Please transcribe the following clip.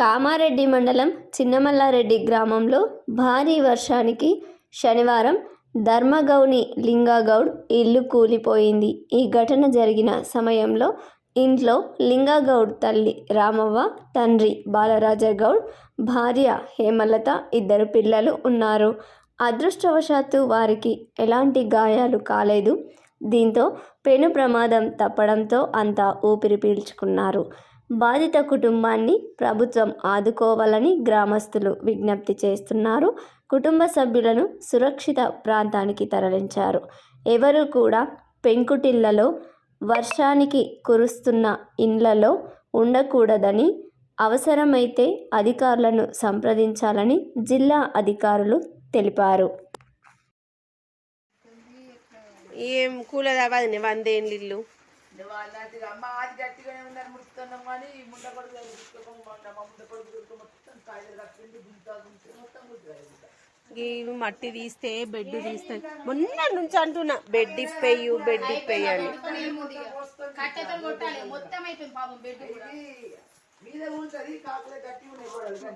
కామారెడ్డి మండలం చిన్నమల్లారెడ్డి గ్రామంలో భారీ వర్షానికి శనివారం ధర్మగౌని లింగాగౌడ్ ఇల్లు కూలిపోయింది. ఈ ఘటన జరిగిన సమయంలో ఇంట్లో లింగాగౌడ్ తల్లి రామవ్వ తండ్రి బాలరాజగౌడ్ భార్య హేమలత ఇద్దరు పిల్లలు ఉన్నారు. అదృష్టవశాత్తు వారికి ఎలాంటి గాయాలు కాలేదు. దీంతో పెను ప్రమాదం తప్పడంతో అంతా ఊపిరి పీల్చుకున్నారు. బాధిత కుటుంబాన్ని ప్రభుత్వం ఆదుకోవాలని గ్రామస్తులు విజ్ఞప్తి చేస్తున్నారు. కుటుంబ సభ్యులను సురక్షిత ప్రాంతానికి తరలించారు. ఎవరు కూడా పెంకుటిళ్ళలో వర్షానికి కురుస్తున్న ఇండ్లలో ఉండకూడదని అవసరమైతే అధికారులను సంప్రదించాలని జిల్లా అధికారులు తెలిపారు. ఏం కూలర్ వందేళ్ళు ఇల్లు వాళ్ళంటే అమ్మ అది గట్టిగానే ఉందని ముడుతున్నాం కానీ ఈ ముండ కొడుకు గుర్తుకోకుండా మా ముండ కొడుకు మొత్తం కాయలు కట్టింది గుంత గుంత మొత్తం మట్టి తీస్తే బెడ్ తీస్తే. మొన్న నుంచి అంటున్నా బెడ్ ఇప్పేయు బెడ్ ఇప్పేయు అని మీద ఉంటుంది కాకులే గట్టి ఉన్నాయి